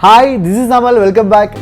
Hi this is Amal welcome back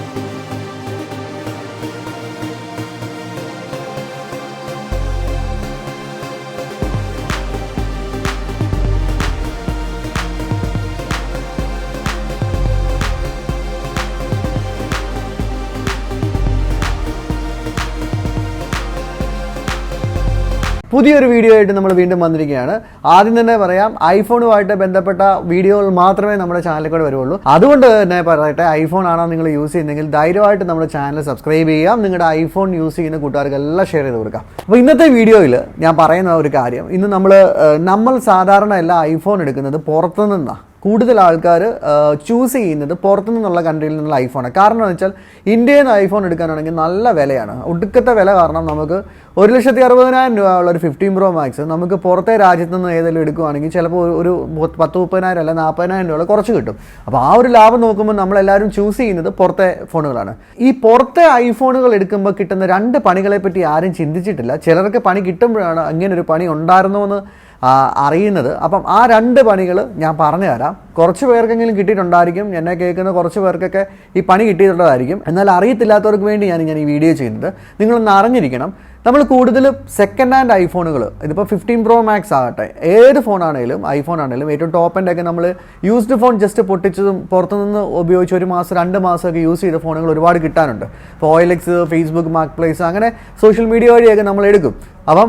പുതിയൊരു video ആയിട്ട് നമ്മൾ വീണ്ടും വന്നിരിക്കുകയാണ്. ആദ്യം തന്നെ പറയാം ഐഫോണുമായിട്ട് ബന്ധപ്പെട്ട വീഡിയോകൾ മാത്രമേ നമ്മുടെ ചാനലിൽ കൂടെ വരുള്ളൂ. അതുകൊണ്ട് തന്നെ പറയട്ടെ ഐഫോൺ ആണോ നിങ്ങൾ യൂസ് ചെയ്യുന്നെങ്കിൽ ധൈര്യമായിട്ട് നമ്മുടെ ചാനൽ സബ്സ്ക്രൈബ് ചെയ്യാം നിങ്ങളുടെ ഐഫോൺ യൂസ് ചെയ്യുന്ന കൂട്ടുകാർക്കെല്ലാം ഷെയർ ചെയ്ത് കൊടുക്കാം അപ്പോൾ ഇന്നത്തെ വീഡിയോയിൽ ഞാൻ പറയുന്ന ഒരു കാര്യം ഇന്ന് നമ്മൾ നമ്മൾ സാധാരണ എല്ലാ ഐഫോൺ എടുക്കുന്നത് പുറത്തു നിന്നാണ് കൂടുതൽ ആൾക്കാർ ചൂസ് ചെയ്യുന്നത് പുറത്തു നിന്നുള്ള കൺട്രിയിൽ നിന്നുള്ള ഐഫോണാണ് കാരണം എന്ന് വെച്ചാൽ ഇന്ത്യയിൽ നിന്ന് ഐഫോൺ എടുക്കാനാണെങ്കിൽ നല്ല വിലയാണ്. ഒടുക്കത്തെ വില കാരണം നമുക്ക് ഒരു ലക്ഷത്തി അറുപതിനായിരം രൂപ ഉള്ള ഒരു ഫിഫ്റ്റീൻ പ്രോ മാക്സ് നമുക്ക് പുറത്തെ രാജ്യത്ത് നിന്ന് ഏതെങ്കിലും എടുക്കുവാണെങ്കിൽ ചിലപ്പോൾ ഒരു- പത്ത് മുപ്പതിനായിരം അല്ല നാൽപ്പതിനായിരം രൂപ കുറച്ച് കിട്ടും. അപ്പോൾ ആ ഒരു ലാഭം നോക്കുമ്പോൾ നമ്മളെല്ലാവരും ചൂസ് ചെയ്യുന്നത് പുറത്തെ ഫോണുകളാണ്. ഈ പുറത്തെ ഐഫോണുകൾ എടുക്കുമ്പോൾ കിട്ടുന്ന രണ്ട് പണികളെപ്പറ്റി ആരും ചിന്തിച്ചിട്ടില്ല. ചിലർക്ക് പണി കിട്ടുമ്പോഴാണ് അങ്ങനെ ഒരു പണി ഉണ്ടായിരുന്നോ എന്ന് അറിയുന്നത്. അപ്പം ആ രണ്ട് പണികൾ ഞാൻ പറഞ്ഞു തരാം കുറച്ച് പേർക്കെങ്കിലും കിട്ടിയിട്ടുണ്ടായിരിക്കും. എന്നെ കേൾക്കുന്ന കുറച്ച് പേർക്കൊക്കെ ഈ പണി കിട്ടിയിട്ടുള്ളതായിരിക്കും. എന്നാൽ അറിയത്തില്ലാത്തവർക്ക് വേണ്ടി ഞാൻ ഞാൻ ഈ വീഡിയോ ചെയ്യുന്നത്. നിങ്ങളൊന്ന് അറിഞ്ഞിരിക്കണം. നമ്മൾ കൂടുതലും സെക്കൻഡ് ഹാൻഡ് ഐഫോണുകൾ ഇതിപ്പോൾ ഫിഫ്റ്റീൻ പ്രോ മാക്സ് ആകട്ടെ ഏത് ഫോണാണെങ്കിലും ഐഫോൺ ആണെങ്കിലും ഏറ്റവും ടോപ്പ് എന്റെ ഒക്കെ നമ്മൾ യൂസ്ഡ് ഫോൺ ജസ്റ്റ് പൊട്ടിച്ചതും പുറത്തുനിന്ന് ഉപയോഗിച്ച് ഒരു മാസം രണ്ട് മാസമൊക്കെ യൂസ് ചെയ്ത ഫോണുകൾ ഒരുപാട് കിട്ടാനുണ്ട്. ഇപ്പോൾ ഓയിലെക്സ് ഫേസ്ബുക്ക് മാർക്ക് പ്ലേസ് അങ്ങനെ സോഷ്യൽ മീഡിയ വഴിയൊക്കെ നമ്മൾ എടുക്കും. അപ്പം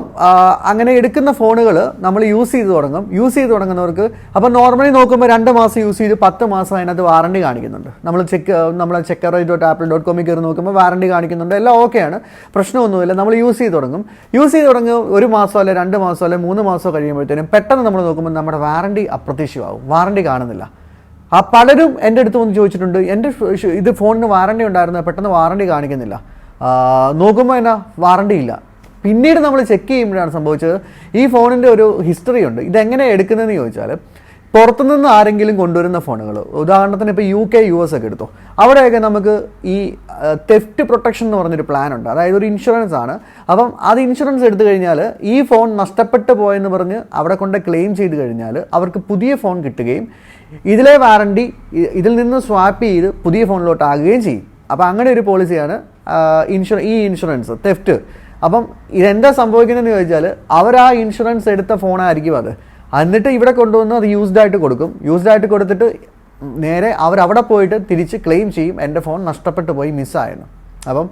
അങ്ങനെ എടുക്കുന്ന ഫോണുകൾ നമ്മൾ യൂസ് ചെയ്ത് തുടങ്ങും. യൂസ് ചെയ്ത് തുടങ്ങുന്നവർക്ക് അപ്പം നോർമലി നോക്കുമ്പോൾ രണ്ട് മാസം യൂസ് ചെയ്ത് പത്ത് മാസം അതിനകത്ത് വാറണ്ടി കാണിക്കുന്നുണ്ട്. നമ്മൾ ചെക്ക് നമ്മൾ ചെക്കർ ഡോട്ട് ആപ്പിൾ ഡോട്ട് കോമിൽ കയറി നോക്കുമ്പോൾ വാറണ്ടി കാണിക്കുന്നുണ്ട്. എല്ലാം ഓക്കെയാണ് പ്രശ്നമൊന്നുമില്ല. നമ്മൾ യൂസ് ചെയ്ത് തുടങ്ങും. യൂസ് ചെയ്ത് തുടങ്ങും. ഒരു മാസമോ അല്ലെ രണ്ട് മാസമോ അല്ലെ മൂന്ന് മാസമോ കഴിയുമ്പോഴത്തേനും പെട്ടെന്ന് നമ്മൾ നോക്കുമ്പോൾ നമ്മുടെ വാറണ്ടി അപ്രത്യക്ഷമാവും വാറണ്ടി കാണുന്നില്ല. ആ പലരും എന്റെ അടുത്ത് വന്ന് ചോദിച്ചിട്ടുണ്ട് എന്റെ ഇത് ഫോണിന് വാറണ്ടി ഉണ്ടായിരുന്നു? പെട്ടെന്ന് വാറണ്ടി കാണിക്കുന്നില്ല. നോക്കുമ്പോൾ എന്നാ വാറണ്ടി ഇല്ല. പിന്നീട് നമ്മൾ ചെക്ക് ചെയ്യുമ്പോഴാണ് സംഭവിച്ചത് ഈ ഫോണിന്റെ ഒരു ഹിസ്റ്ററി ഉണ്ട്. ഇതെങ്ങനെ എടുക്കുന്നതെന്ന് ചോദിച്ചാൽ പുറത്തുനിന്ന് ആരെങ്കിലും കൊണ്ടുവരുന്ന ഫോണുകൾ. ഉദാഹരണത്തിന് ഇപ്പോൾ യു കെ യു എസ് ഒക്കെ എടുത്തോ. അവിടെയൊക്കെ നമുക്ക് ഈ തെഫ്റ്റ് പ്രൊട്ടക്ഷൻ എന്ന് പറഞ്ഞൊരു പ്ലാൻ ഉണ്ട്. അതായത് ഒരു ഇൻഷുറൻസ് ആണ്. അപ്പം അത് ഇൻഷുറൻസ് എടുത്തു കഴിഞ്ഞാൽ ഈ ഫോൺ നഷ്ടപ്പെട്ടു പോയെന്ന് പറഞ്ഞ് അവിടെ കൊണ്ട് ക്ലെയിം ചെയ്ത് കഴിഞ്ഞാൽ അവർക്ക് പുതിയ ഫോൺ കിട്ടുകയും ഇതിലെ വാറണ്ടി ഇതിൽ നിന്ന് സ്വാപ്പ് ചെയ്ത് പുതിയ ഫോണിലോട്ട് ആകുകയും ചെയ്യും. അപ്പോൾ അങ്ങനെ ഒരു പോളിസിയാണ് ഇൻഷുർ ഈ ഇൻഷുറൻസ് തെഫ്റ്റ് അപ്പം ഇതെന്താ സംഭവിക്കുന്നതെന്ന് ചോദിച്ചാൽ അവർ ആ ഇൻഷുറൻസ് എടുത്ത ഫോണായിരിക്കും അത്. എന്നിട്ട് ഇവിടെ കൊണ്ടുവന്ന് അത് യൂസ്ഡ് ആയിട്ട് കൊടുക്കും. യൂസ്ഡ് ആയിട്ട് കൊടുത്തിട്ട് നേരെ അവർ അവിടെ പോയിട്ട് തിരിച്ച് ക്ലെയിം ചെയ്യും. എന്റെ ഫോൺ നഷ്ടപ്പെട്ടു പോയി മിസ്സായെന്ന് അപ്പം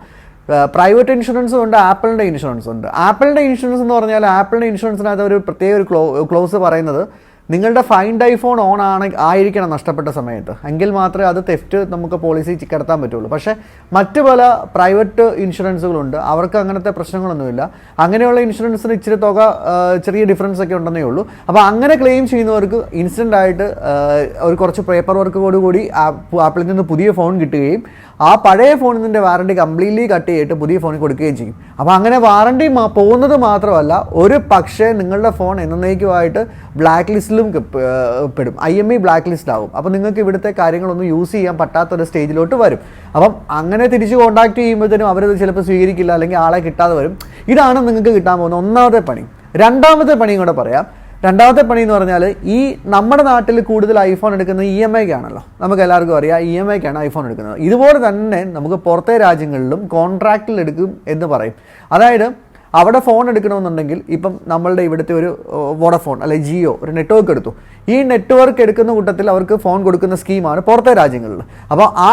പ്രൈവറ്റ് ഇൻഷുറൻസും ഉണ്ട് ആപ്പിളിന്റെ ഇൻഷുറൻസ് ഉണ്ട്. ആപ്പിളിന്റെ ഇൻഷുറൻസ് എന്ന് പറഞ്ഞാൽ ആപ്പിളിന്റെ ഇൻഷുറൻസിനകത്ത് ഒരു പ്രത്യേക ഒരു ക്ലോ ക്ലോസ് പറയുന്നത് നിങ്ങളുടെ ഫൈൻഡ് ഐഫോൺ ഓൺ ആണ് ആയിരിക്കണം നഷ്ടപ്പെട്ട സമയത്ത്. എങ്കിൽ മാത്രമേ അത് തെഫ്റ്റ് നമുക്ക് പോളിസി കിടത്താൻ പറ്റുള്ളൂ. പക്ഷേ മറ്റു പല പ്രൈവറ്റ് ഇൻഷുറൻസുകളുണ്ട് അവർക്ക് അങ്ങനത്തെ പ്രശ്നങ്ങളൊന്നുമില്ല. അങ്ങനെയുള്ള ഇൻഷുറൻസിന് ഇച്ചിരി തുക ചെറിയ ഡിഫറൻസ് ഒക്കെ ഉണ്ടെന്നേ ഉള്ളൂ. അപ്പോൾ അങ്ങനെ ക്ലെയിം ചെയ്യുന്നവർക്ക് ഇൻസ്റ്റന്റ് ആയിട്ട് ഒരു കുറച്ച് പേപ്പർ വർക്കോട് കൂടി ആപ്പിളിൽ നിന്ന് പുതിയ ഫോൺ കിട്ടുകയും ആ പഴയ ഫോണിന്റെ വാറണ്ടി കംപ്ലീറ്റ്ലി കട്ട് ചെയ്തിട്ട് പുതിയ ഫോണിൽ കൊടുക്കുകയും ചെയ്യും. അപ്പോൾ അങ്ങനെ വാറണ്ടി പോകുന്നത് മാത്രമല്ല ഒരു പക്ഷേ നിങ്ങളുടെ ഫോൺ എന്നേക്കുമായിട്ട് ബ്ലാക്ക് ലിസ്റ്റിലും പെടും. I M E black list ആവും. അപ്പോൾ നിങ്ങൾക്ക് ഇവിടുത്തെ കാര്യങ്ങളൊന്നും യൂസ് ചെയ്യാൻ പറ്റാത്ത ഒരു സ്റ്റേജിലോട്ട് വരും. അപ്പം അങ്ങനെ തിരിച്ച് കോൺടാക്ട് ചെയ്യുമ്പോഴത്തേനും അവരത് ചിലപ്പോൾ സ്വീകരിക്കില്ല അല്ലെങ്കിൽ ആളെ കിട്ടാതെ വരും. ഇതാണ് നിങ്ങൾക്ക് കിട്ടാൻ പോകുന്ന ഒന്നാമത്തെ പണി. രണ്ടാമത്തെ പണിയും കൂടെ പറയാം. രണ്ടാമത്തെ പണി എന്ന് പറഞ്ഞാൽ ഈ നമ്മുടെ നാട്ടിൽ കൂടുതൽ ഐഫോൺ എടുക്കുന്നത് ഇ എം ഐക്കാണല്ലോ നമുക്ക് എല്ലാവർക്കും അറിയാം ഇ എം ഐക്കാണ് ഐഫോൺ എടുക്കുന്നത്. ഇതുപോലെ തന്നെ നമുക്ക് പുറത്തെ രാജ്യങ്ങളിലും കോൺട്രാക്റ്റിൽ എടുക്കും എന്ന് പറയും. അതായത് അവിടെ ഫോൺ എടുക്കണമെന്നുണ്ടെങ്കിൽ ഇപ്പം നമ്മളുടെ ഇവിടുത്തെ ഒരു വോഡഫോൺ അല്ലെ ജിയോ ഒരു നെറ്റ്വർക്ക് എടുത്തു. ഈ നെറ്റ്വർക്ക് എടുക്കുന്ന കൂട്ടത്തിൽ അവർക്ക് ഫോൺ കൊടുക്കുന്ന സ്കീമാണ് പുറത്തെ രാജ്യങ്ങളിൽ അപ്പോൾ ആ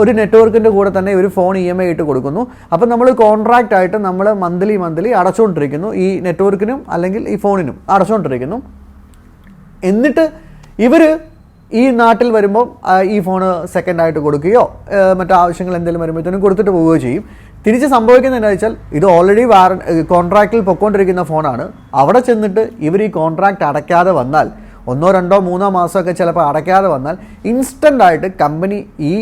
ഒരു നെറ്റ്വർക്കിന്റെ കൂടെ തന്നെ ഒരു ഫോൺ ഇ എം ഐ ഇട്ട് കൊടുക്കുന്നു. അപ്പോൾ നമ്മൾ കോൺട്രാക്റ്റ് ആയിട്ട് നമ്മൾ മന്ത്ലി മന്ത്ലി അടച്ചുകൊണ്ടിരിക്കുന്നു ഈ നെറ്റ്വർക്കിനും അല്ലെങ്കിൽ ഈ ഫോണിനും അടച്ചുകൊണ്ടിരിക്കുന്നു എന്നിട്ട് ഇവർ ഈ നാട്ടിൽ വരുമ്പോൾ ഈ ഫോണ് സെക്കൻഡായിട്ട് കൊടുക്കുകയോ മറ്റു ആവശ്യങ്ങൾ എന്തെങ്കിലും വരുമ്പോഴത്തേനും കൊടുത്തിട്ട് പോവുകയോ ചെയ്യും. തിരിച്ച് സംഭവിക്കുന്നത് എന്താ വെച്ചാൽ ഇത് ഓൾറെഡി വാറ കോൺട്രാക്റ്റിൽ പൊക്കോണ്ടിരിക്കുന്ന ഫോണാണ്. അവിടെ ചെന്നിട്ട് ഇവർ ഈ കോൺട്രാക്റ്റ് അടയ്ക്കാതെ വന്നാൽ ഒന്നോ രണ്ടോ മൂന്നോ മാസമൊക്കെ ചിലപ്പോൾ അടയ്ക്കാതെ വന്നാൽ ഇൻസ്റ്റന്റ് ആയിട്ട് കമ്പനി ഈ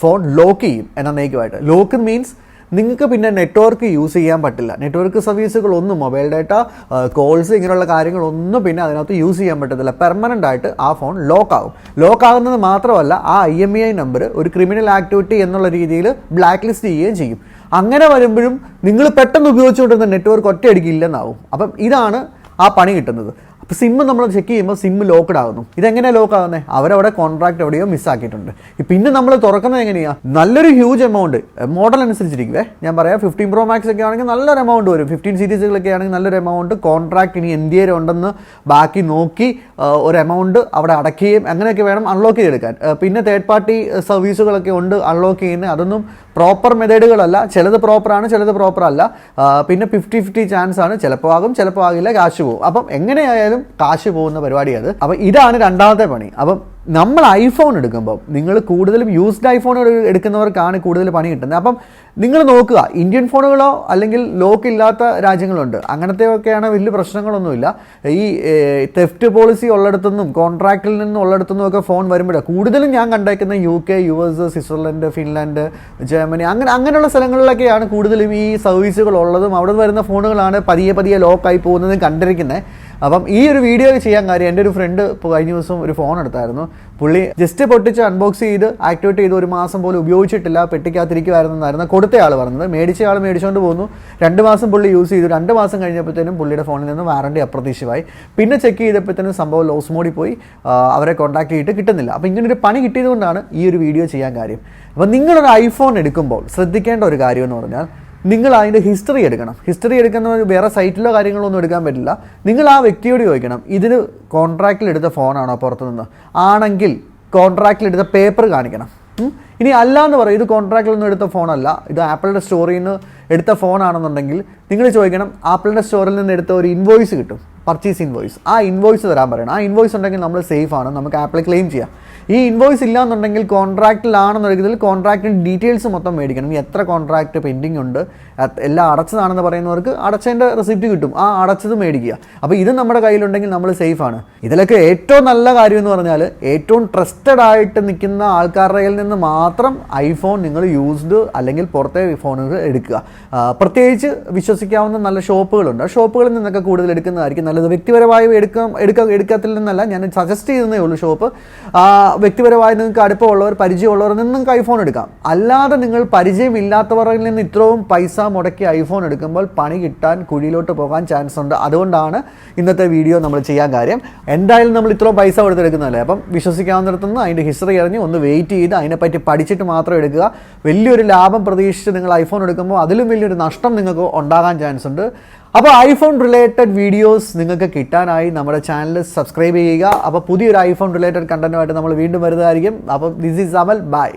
ഫോൺ ലോക്ക് ചെയ്യും എന്നേക്കുമായിട്ട് ലോക്ക് മീൻസ് നിങ്ങൾക്ക് പിന്നെ നെറ്റ്വർക്ക് യൂസ് ചെയ്യാൻ പറ്റില്ല. നെറ്റ്വർക്ക് സർവീസുകളൊന്നും മൊബൈൽ ഡാറ്റ കോൾസ് ഇങ്ങനെയുള്ള കാര്യങ്ങളൊന്നും പിന്നെ അതിനകത്ത് യൂസ് ചെയ്യാൻ പറ്റത്തില്ല. പെർമനന്റ് ആയിട്ട് ആ ഫോൺ ലോക്ക് ആകും ലോക്ക് ആകുന്നത് മാത്രമല്ല ആ I M E I number ഒരു ക്രിമിനൽ ആക്ടിവിറ്റി എന്നുള്ള രീതിയിൽ ബ്ലാക്ക് ലിസ്റ്റ് ചെയ്യുകയും ചെയ്യും. അങ്ങനെ വരുമ്പോഴും നിങ്ങൾ പെട്ടെന്ന് ഉപയോഗിച്ചുകൊണ്ടിരുന്ന നെറ്റ്വർക്ക് ഒറ്റയടിക്കില്ലെന്നാവും അപ്പം ഇതാണ് ആ പണി കിട്ടുന്നത്. അപ്പോൾ സിമ്മ് നമ്മൾ ചെക്ക് ചെയ്യുമ്പോൾ സിമ്മ് ലോക്ക്ഡ് ആകുന്നു. ഇതെങ്ങനെ ലോക്ക് ആകുന്നത് അവരവിടെ കോൺട്രാക്ട് എവിടെയോ മിസ്സാക്കിയിട്ടുണ്ട് പിന്നെ നമ്മൾ തുറക്കുന്നത് എങ്ങനെയാണ് നല്ലൊരു ഹ്യൂജ് എമൗണ്ട് മോഡൽ അനുസരിച്ചിരിക്കുവേ. ഞാൻ പറയാം ഫിഫ്റ്റീൻ പ്രോ മാക്സ് ഒക്കെ ആണെങ്കിൽ നല്ലൊരു എമൗണ്ട് വരും. ഫിഫ്റ്റീൻ സീരീസുകളൊക്കെ ആണെങ്കിൽ നല്ലൊരു എമൗണ്ട് കോൺട്രാക്ട് ഇനി എന്ത് ഉണ്ടെന്ന് ബാക്കി നോക്കി ഒരു എമൗണ്ട് അവിടെ അടയ്ക്കുകയും അങ്ങനെയൊക്കെ വേണം അൺലോക്ക് ചെയ്തെടുക്കാൻ. പിന്നെ തേർഡ് പാർട്ടി സർവീസുകളൊക്കെ ഉണ്ട് അൺലോക്ക് ചെയ്യുന്നത്. അതൊന്നും പ്രോപ്പർ മെത്തേഡുകളല്ല ചിലത് പ്രോപ്പറാണ് ചിലത് പ്രോപ്പർ അല്ല. പിന്നെ ഫിഫ്റ്റി ഫിഫ്റ്റി ചാൻസ് ആണ്. ചിലപ്പോൾ ആകും ചിലപ്പോൾ ആകില്ല കാശ് പോകും അപ്പം എങ്ങനെയായാലും കാശ് പോകുന്ന പരിപാടി അത്. അപ്പം ഇതാണ് രണ്ടാമത്തെ പണി. അപ്പം നമ്മൾ ഐഫോൺ എടുക്കുമ്പോൾ നിങ്ങൾ കൂടുതലും യൂസ്ഡ് ഐഫോൺ എടുക്കുന്നവർക്കാണ് കൂടുതൽ പണി കിട്ടുന്നത്. അപ്പം നിങ്ങൾ നോക്കുക ഇന്ത്യൻ ഫോണുകളോ അല്ലെങ്കിൽ ലോക്ക് ഇല്ലാത്ത രാജ്യങ്ങളുണ്ട്. അങ്ങനത്തെയൊക്കെയാണ് വലിയ പ്രശ്നങ്ങളൊന്നുമില്ല. ഈ തെഫ്റ്റ് പോളിസി ഉള്ളിടത്തുനിന്നും കോൺട്രാക്റ്റിൽ നിന്നും ഉള്ളിടത്തുനിന്നും ഒക്കെ ഫോൺ വരുമ്പോഴാണ് കൂടുതലും ഞാൻ കണ്ടേക്കുന്ന U K U S Switzerland Finland Germany അങ്ങനെ അങ്ങനെയുള്ള സ്ഥലങ്ങളിലൊക്കെയാണ് കൂടുതലും ഈ സർവീസുകൾ ഉള്ളതും അവിടെ വരുന്ന ഫോണുകളാണ് പതിയെ പതിയെ ലോക്കായി പോകുന്നതും കണ്ടിരിക്കുന്നത്. അപ്പം ഈ ഒരു വീഡിയോ ചെയ്യാൻ കാര്യം എന്റെ ഒരു ഫ്രണ്ട് ഇപ്പോൾ കഴിഞ്ഞ ദിവസം ഒരു ഫോൺ എടുത്തായിരുന്നു. പുള്ളി ജസ്റ്റ് പൊട്ടിച്ച് അൺബോക്സ് ചെയ്ത് ആക്ടിവേറ്റ് ചെയ്ത് ഒരു മാസം പോലും ഉപയോഗിച്ചിട്ടില്ല പെട്ടിക്കകത്തിരിക്കുമായിരുന്നായിരുന്നു കൊടുത്ത ആൾ പറഞ്ഞത്. മേടിച്ച ആൾ മേടിച്ചുകൊണ്ട് പോന്നു. രണ്ട് മാസം പുള്ളി യൂസ് ചെയ്തു. രണ്ട് മാസം കഴിഞ്ഞപ്പോഴത്തേനും പുള്ളിയുടെ ഫോണിൽ നിന്ന് വാറണ്ടി അപ്രതീക്ഷിതമായി. പിന്നെ ചെക്ക് ചെയ്തപ്പോഴത്തേനും സംഭവം ലോസ് മോഡി പോയി. അവരെ കോൺടാക്ട് ചെയ്തിട്ട് കിട്ടുന്നില്ല. അപ്പോൾ ഇങ്ങനൊരു പണി കിട്ടിയതുകൊണ്ടാണ് ഈ ഒരു വീഡിയോ ചെയ്യാൻ കാര്യം. അപ്പോൾ നിങ്ങളൊരു ഐഫോൺ എടുക്കുമ്പോൾ ശ്രദ്ധിക്കേണ്ട ഒരു കാര്യം എന്ന് പറഞ്ഞാൽ നിങ്ങൾ അതിന്റെ ഹിസ്റ്ററി എടുക്കണം. ഹിസ്റ്ററി എടുക്കുന്ന വേറെ സൈറ്റിലോ കാര്യങ്ങളോ ഒന്നും എടുക്കാൻ പറ്റില്ല. നിങ്ങൾ ആ വ്യക്തിയോട് ചോദിക്കണം ഇതിന് കോൺട്രാക്റ്റിൽ എടുത്ത ഫോണാണോ പുറത്തുനിന്ന്? ആണെങ്കിൽ കോൺട്രാക്റ്റിൽ എടുത്ത പേപ്പർ കാണിക്കണം ഇനി അല്ല എന്ന് പറയും ഇത് കോൺട്രാക്റ്റിലൊന്നും എടുത്ത ഫോണല്ല ഇത് ആപ്പിളിന്റെ സ്റ്റോറിൽ നിന്ന് എടുത്ത ഫോണാണെന്നുണ്ടെങ്കിൽ നിങ്ങൾ ചോദിക്കണം ആപ്പിളിന്റെ സ്റ്റോറിൽ നിന്ന് എടുത്ത ഒരു ഇൻവോയ്സ് കിട്ടും. പർച്ചേസ് ഇൻവോയ്സ് ആ ഇൻവോയ്സ് തരാൻ പറയണം. ആ ഇൻവോയ്സ് ഉണ്ടെങ്കിൽ നമ്മൾ സേഫ് ആണ്. നമുക്ക് ആപ്പിൾ ക്ലെയിം ചെയ്യാം. ഈ ഇൻവോയ്സ് ഇല്ലാന്നുണ്ടെങ്കിൽ കോൺട്രാക്റ്റിലാണെന്നുണ്ടെങ്കിൽ കോൺട്രാക്റ്റിന്റെ ഡീറ്റെയിൽസ് മൊത്തം മേടിക്കണം. എത്ര കോൺട്രാക്റ്റ് പെൻഡിങ് ഉണ്ട് എല്ലാം അടച്ചതാണെന്ന് പറയുന്നവർക്ക് അടച്ചതിന്റെ റെസിപ്റ്റ് കിട്ടും. ആ അടച്ചത് മേടിക്കുക. അപ്പോൾ ഇത് നമ്മുടെ കയ്യിലുണ്ടെങ്കിൽ നമ്മൾ സേഫാണ് ഇതിലൊക്കെ ഏറ്റവും നല്ല കാര്യം എന്ന് പറഞ്ഞാൽ ഏറ്റവും ട്രസ്റ്റഡ് ആയിട്ട് നിൽക്കുന്ന ആൾക്കാരുടെ കയ്യിൽ നിന്ന് മാത്രം ഐഫോൺ നിങ്ങൾ യൂസ്ഡ് അല്ലെങ്കിൽ പുറത്തെ ഫോണുകൾ എടുക്കുക. പ്രത്യേകിച്ച് വിശ്വസിക്കാവുന്ന നല്ല ഷോപ്പുകളുണ്ട്. ആ ഷോപ്പുകളിൽ നിന്നൊക്കെ കൂടുതൽ എടുക്കുന്നതായിരിക്കും. നല്ലത് വ്യക്തിപരമായി എടുക്കാം എടുക്ക എടുക്കത്തിൽ നിന്നല്ല ഞാൻ സജസ്റ്റ് ചെയ്യുന്നേ ഉള്ളൂ ഷോപ്പ്. വ്യക്തിപരമായി നിങ്ങൾക്ക് അടുപ്പമുള്ളവർ പരിചയമുള്ളവർ നിന്ന് നിങ്ങൾക്ക് ഐഫോൺ എടുക്കാം. അല്ലാതെ നിങ്ങൾ പരിചയമില്ലാത്തവരിൽ നിന്ന് ഇത്രയും പൈസ മുടക്കി ഐഫോൺ എടുക്കുമ്പോൾ പണി കിട്ടാൻ കുഴിയിലോട്ട് പോകാൻ ചാൻസ് ഉണ്ട്. അതുകൊണ്ടാണ് ഇന്നത്തെ വീഡിയോ നമ്മൾ ചെയ്യാൻ കാര്യം. എന്തായാലും നമ്മൾ ഇത്രയും പൈസ കൊടുത്തെടുക്കുന്നതല്ലേ? അപ്പം വിശ്വസിക്കാവുന്നിടത്തുനിന്ന് അതിന്റെ ഹിസ്റ്ററി അറിഞ്ഞ് ഒന്ന് വെയിറ്റ് ചെയ്ത് അതിനെപ്പറ്റി പഠിച്ചിട്ട് മാത്രം എടുക്കുക. വലിയൊരു ലാഭം പ്രതീക്ഷിച്ച് നിങ്ങൾ ഐഫോൺ എടുക്കുമ്പോൾ അതിലും വലിയൊരു നഷ്ടം നിങ്ങൾക്ക് ഉണ്ടാകാൻ ചാൻസ് ഉണ്ട്. അപ്പോൾ ഐഫോൺ റിലേറ്റഡ് വീഡിയോസ് നിങ്ങൾക്ക് കിട്ടാനായി നമ്മുടെ ചാനൽ സബ്സ്ക്രൈബ് ചെയ്യുക. അപ്പോൾ പുതിയൊരു ഐഫോൺ റിലേറ്റഡ് കണ്ടന്റുമായിട്ട് നമ്മൾ വീണ്ടും വരുന്നതായിരിക്കും. അപ്പോൾ ദിസ് ഈസ് അമൽ ബൈ